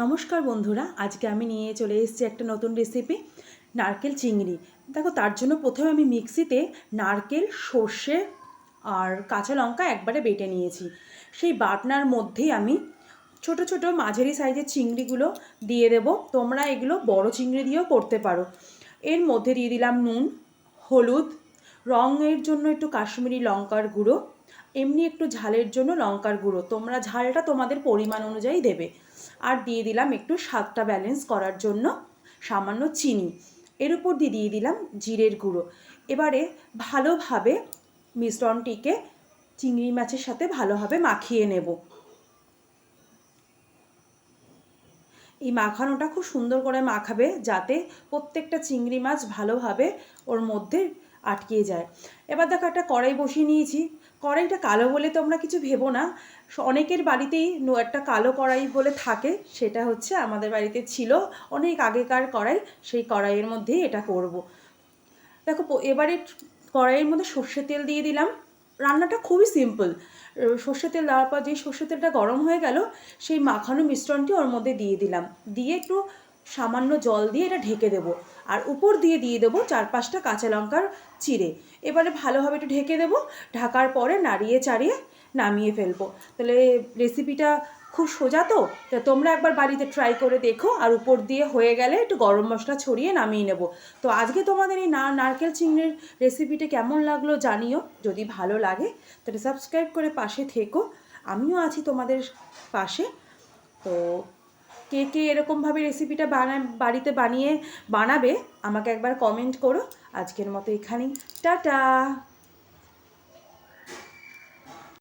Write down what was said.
নমস্কার বন্ধুরা, আজকে আমি নিয়ে চলে এসেছি একটা নতুন রেসিপি নারকেল চিংড়ি। দেখো, তার জন্য প্রথমে আমি মিক্সিতে নারকেল, সর্ষে আর কাঁচা লঙ্কা একবারে বেটে নিয়েছি। সেই বাটনার মধ্যেই আমি ছোট ছোট মাঝারি সাইজের চিংড়িগুলো দিয়ে দেবো। তোমরা এগুলো বড় চিংড়ি দিয়েও করতে পারো। এর মধ্যে দিয়ে দিলাম নুন, হলুদ, রঙের জন্য একটু কাশ্মীরি লঙ্কার গুঁড়ো এমনি একটু ঝালের জন্য লঙ্কার গুঁড়ো। তোমরা ঝালটা তোমাদের পরিমাণ অনুযায়ী দেবে। আর দিয়ে দিলাম একটু স্বাদটা ব্যালেন্স করার জন্য সামান্য চিনি। এর উপর দিয়ে দিয়ে দিলাম জিরের গুঁড়ো। এবারে ভালোভাবে মিশ্রণটিকে চিংড়ি মাছের সাথে ভালোভাবে মাখিয়ে নেব। এই মাখানোটা খুব সুন্দর করে মাখাবে যাতে প্রত্যেকটা চিংড়ি মাছ ভালোভাবে ওর মধ্যে আটকে যায়। এবার দেখো একটা কড়াই বসিয়ে নিয়েছি। কড়াইটা কালো বলে তোমরা কিছু ভেবো না। অনেকের বাড়িতেই একটা কালো কড়াই বলে থাকে। সেটা হচ্ছে আমাদের বাড়িতে ছিল। অনেক আগেকার কড়াই। সেই কড়াইয়ের মধ্যেই এটা করব। দেখো এবারে কড়াইয়ের মধ্যে সর্ষে তেল দিয়ে দিলাম। রান্নাটা খুবই সিম্পল। সর্ষে তেল দেওয়ার পর যে সর্ষে তেলটা গরম হয়ে গেল, সেই মাখানো মিশ্রণটি ওর মধ্যে দিয়ে দিলাম। দিয়ে একটু সামান্য জল দিয়ে এটা ঢেকে দেবো। আর উপর দিয়ে দিয়ে দেবো চার পাঁচটা কাঁচা লঙ্কার চিড়ে। এবারে ভালোভাবে একটু ঢেকে দেবো, ঢাকার পরে নাড়িয়ে চাড়িয়ে নামিয়ে ফেলব। তাহলে রেসিপিটা খুব সোজা তো? তা তোমরা একবার বাড়িতে ট্রাই করে দেখো, আর উপর দিয়ে হয়ে গেলে একটু গরম মশলা ছড়িয়ে নামিয়ে নেব। তো আজকে তোমাদের এই না, নারকেল চিংড়ির রেসিপিটা কেমন লাগল জানিও, যদি ভালো লাগে, তাহলে সাবস্ক্রাইব করে পাশে থেকো। আমিও আছি তোমাদের পাশে। তো কে কে এরকমভাবে রেসিপিটা বানা বাড়িতে বানিয়ে বানাবে, আমাকে একবার কমেন্ট করো। আজকের মতো এখানেই। টাটা!